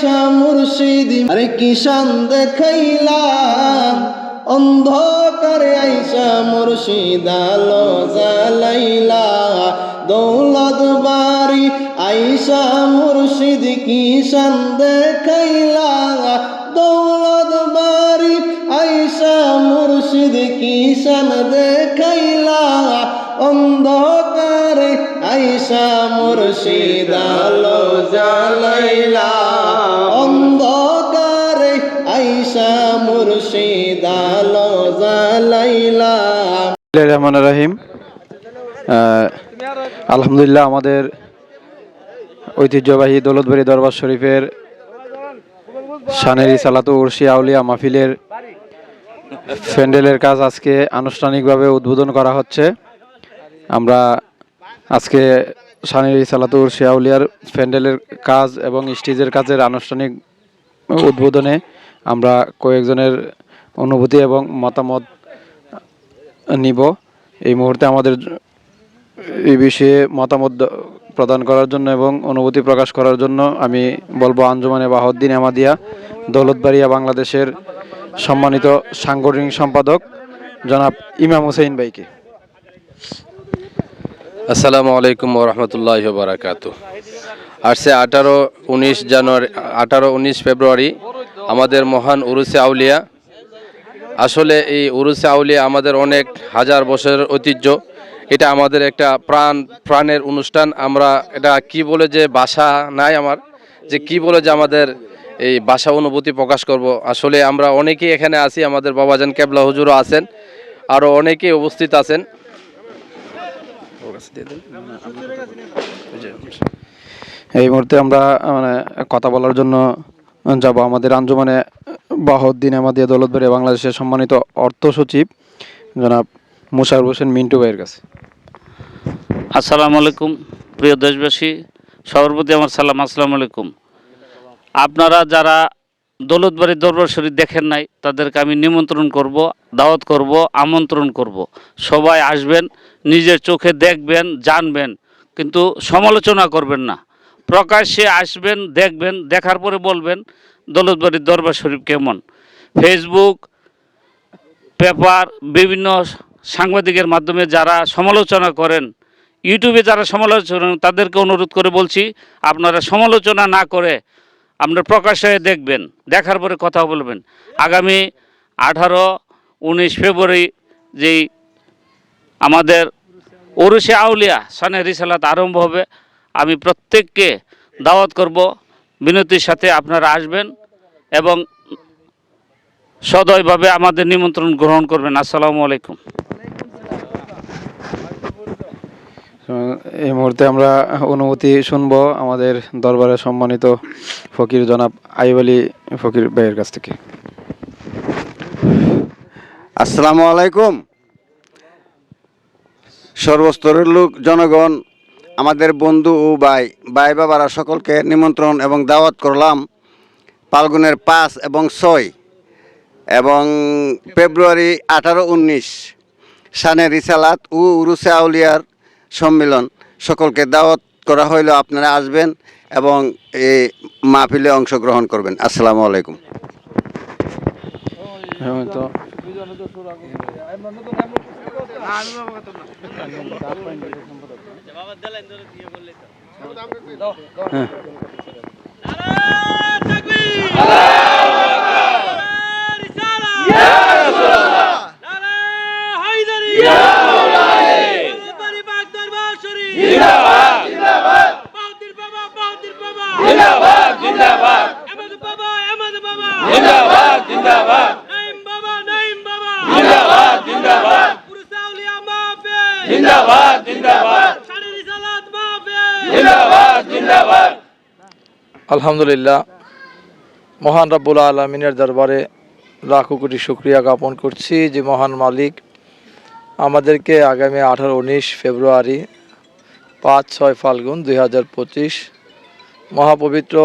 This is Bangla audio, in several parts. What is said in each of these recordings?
আইসা মুর্শিদি, আরে কিষান দেখাইলাম? অন্ধকারে আইসা মুর্শিদ আলো জ্বালাইলা। দৌলত বাড়ি আইসা মুর্শিদ কিষান দেখাইলা? অন্ধকারে আইসা মুর্শিদ আলো জ্বালাইলা। অন্ধকারে আইসা আলহামদুলিল্লাহ আমাদের ঐতিহ্যবাহী দৌলতবাড়ি দরবার শরীফের সানেরি সালাতু উর্শি আউলিয়া মাহফিলের প্যান্ডেলের কাজ আজকে আনুষ্ঠানিকভাবে উদ্বোধন করা হচ্ছে। আমরা আজকে সানেরি সালাতুর উর্শি আউলিয়ার প্যান্ডেলের কাজ এবং স্টেজের কাজের আনুষ্ঠানিক উদ্বোধনে আমরা কয়েকজনের অনুভূতি এবং মতামত নিব। এই মুহূর্তে আমাদের এই বিষয়ে মতামত প্রদান করার জন্য এবং অনুভূতি প্রকাশ করার জন্য আমি বলব আঞ্জুমানে বাহদ্দিন আহমাদিয়া দৌলতবাড়িয়া বাংলাদেশের সম্মানিত সাংগঠনিক সম্পাদক জনাব ইমাম হুসেইন ভাইকে। আসসালামু আলাইকুম ওরহমতুল্লাহ বারাকাতু আসছে আঠারো উনিশ জানুয়ারি, আঠারো উনিশ ফেব্রুয়ারি আমাদের মহান উরুসে আউলিয়া। আসলে এই উরুসে আউলিয়া আমাদের অনেক হাজার বছরের ঐতিহ্য। এটা আমাদের একটা প্রাণ, প্রাণের অনুষ্ঠান। আমরা এটা কি বলে যে বাসা নাই আমার, যে কি বলে যে আমাদের এই বাসা অনুভূতি প্রকাশ করব। আসলে আমরা অনেকেই এখানে আছি, আমাদের বাবাজান কেবলা হুজুরও আছেন আরও অনেকেই উপস্থিত আছেন। এই মুহূর্তে আমরা মানে কথা বলার জন্য যাব আমাদের আঞ্জুমানে বাহদ্দিন আমাদিয়া দৌলতবাড়ি বাংলাদেশের সম্মানিত অর্থ সচিব জনাব মুশার হোসেন মিন্টু ভাইয়ের কাছে। আসসালামু আলাইকুম প্রিয় দেশবাসী, সবার প্রতি আমার সালাম আসসালামু আলাইকুম আপনারা যারা দৌলতবাড়ি দরবার শরীফ দেখেন নাই, তাদেরকে আমি নিমন্ত্রণ করব, দাওয়াত করব, আমন্ত্রণ করব। সবাই আসবেন, নিজের চোখে দেখবেন, জানবেন, কিন্তু সমালোচনা করবেন না। প্রকাশ্যে আসবেন, দেখবেন, দেখার পরে বলবেন দৌলতবাড়ির দরবার শরীফ কেমন। ফেসবুক পেপার, বিভিন্ন সাংবাদিকের মাধ্যমে যারা সমালোচনা করেন ইউটিউবে যারা সমালোচনা তাদেরকে অনুরোধ করে বলছি, আপনারা সমালোচনা না করে আপনার প্রকাশ্যে দেখবেন, দেখার পরে কথা বলবেন। আগামী আঠারো, উনিশ ফেব্রুয়ারি যেই আমাদের ওরুসে আউলিয়া সানে রিসালাত আরম্ভ হবে, আমি প্রত্যেককে দাওয়াত করব, বিনতির সাথে আপনারা আসবেন এবং সদয়ভাবে আমাদের নিমন্ত্রণ গ্রহণ করবেন। আসসালামু আলাইকুম। এই মুহূর্তে আমরা অনুমতি শুনব আমাদের দরবারে সম্মানিত ফকির জনাব আইব আলী ফকির ভাইয়ের কাছ থেকে। আসসালামু আলাইকুম। সর্বস্তরের লোক, জনগণ, আমাদের বন্ধু ও ভাই ভাই বাবারা, সকলকে নিমন্ত্রণ এবং দাওয়াত করলাম ফাল্গুনের পাঁচ এবং ছয় এবং ফেব্রুয়ারি আঠারো উনিশ, সানে রিসালাত ও উরুসে আউলিয়ার সম্মেলন। সকলকে দাওয়াত করা হইল আপনারা আসবেন এবং এই মাহফিলে অংশগ্রহণ করবেন। আসসালামু আলাইকুম। হ্যাঁ, আলহামদুলিল্লাহ মহান রাব্বুল আলমিনের দরবারে লাখো কোটি শুক্রিয়া জ্ঞাপন করছি যে মহান মালিক আমাদেরকে আগামী আঠারো উনিশ ফেব্রুয়ারি পাঁচ ছয় ফাল্গুন দুই হাজার পঁচিশ মহাপবিত্র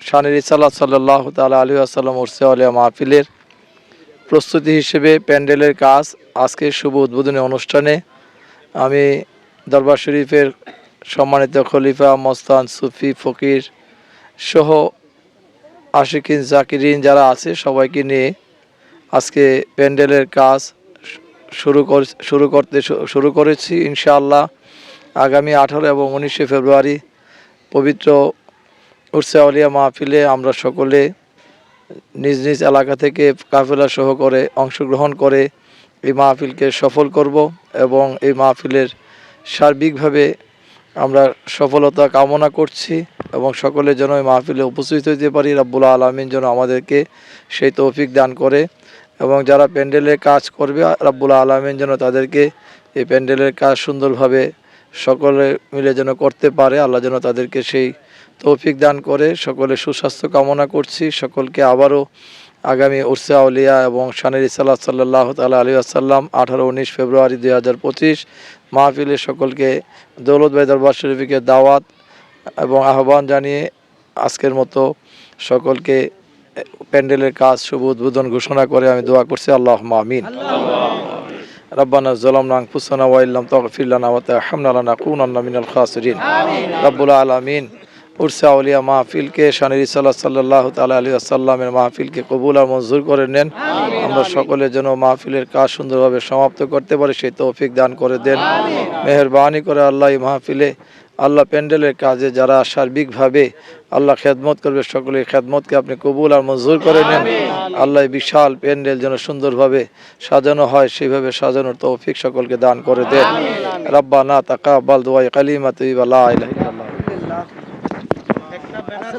শানির ইসাল্লাহ সাল্লাহ তালা আলী আসাল্লাম উরসে আলিয়া মাহফিলের প্রস্তুতি হিসেবে প্যান্ডেলের কাজ আজকে শুভ উদ্বোধনী অনুষ্ঠানে আমি দরবার শরীফের সম্মানিত খলিফা মস্তান সুফি ফকির সহ আশিকিন জাকিরিন যারা আছে সবাইকে নিয়ে আজকে প্যান্ডেলের কাজ শুরু কর- শুরু করতে শুরু করেছি ইনশাআল্লাহ। আগামী আঠারো এবং উনিশে ফেব্রুয়ারি পবিত্র উৎসাহ আলিয়া মাহফিলে, আমরা সকলে নিজ নিজ এলাকা থেকে কাফেলা সহ করে অংশগ্রহণ করে এই মাহফিলকে সফল করব এবং এই মাহফিলের সার্বিকভাবে আমরা সফলতা কামনা করছি এবং সকলের যেন এই মাহফিলে উপস্থিত হতে পারি, রাব্বুল আলমিন যেন আমাদেরকে সেই তৌফিক দান করে এবং যারা প্যান্ডেলের কাজ করবে, রাব্বুল আলমিন যেন তাদেরকে এই প্যান্ডেলের কাজ সুন্দরভাবে সকলে মিলে যেন করতে পারে, আল্লাহ যেন তাদেরকে সেই তৌফিক দান করে সকলে সুস্বাস্থ্য কামনা করছি সকলকে আবারও আগামী উর্সা আউলিয়া এবং শানের ইসাল্লাহ সাল্লাহ তালা আলী আসাল্লাম আঠারো উনিশ ফেব্রুয়ারি দুই হাজার পঁচিশ মাহফিলে সকলকে দৌলত ভাই দরবার শরীফিকে দাওয়াত এবং আহ্বান জানিয়ে আজকের মতো সকলকে প্যান্ডেলের কাজ শুভ উদ্বোধন ঘোষণা করে আমি দোয়া করছি আল্লাহ আমিন ربنا ظلمنا انفسنا وان لم تغفر لنا وترحمنا لنكونن من الخاسرين رب العالمين উরসা আউলিয়া মাহফিলকে শানির সাল্লাহ সাল্লাহ তালা আলী আসাল্লামের মাহফিলকে কবুল আর মঞ্জুর করে নেন। আমরা সকলের জন্য মাহফিলের কাজ সুন্দরভাবে সমাপ্ত করতে পারি সেই তৌফিক দান করে দেন। মেহরবানি করে আল্লাহ এই মাহফিলে আল্লাহ প্যান্ডেলের কাজে যারা সার্বিকভাবে আল্লাহ খেদমত করবে সকলে খেদমতকে আপনি কবুল আর মঞ্জুর করে নেন। আল্লাহ বিশাল প্যান্ডেল যেন সুন্দরভাবে সাজানো হয় সেইভাবে সাজানোর তৌফিক সকলকে দান করে দেন। রব্বা রব্বানা তাকাব্বাল দুআ কালিমা তুইবা লা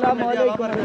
अस्सलाम वालेकुम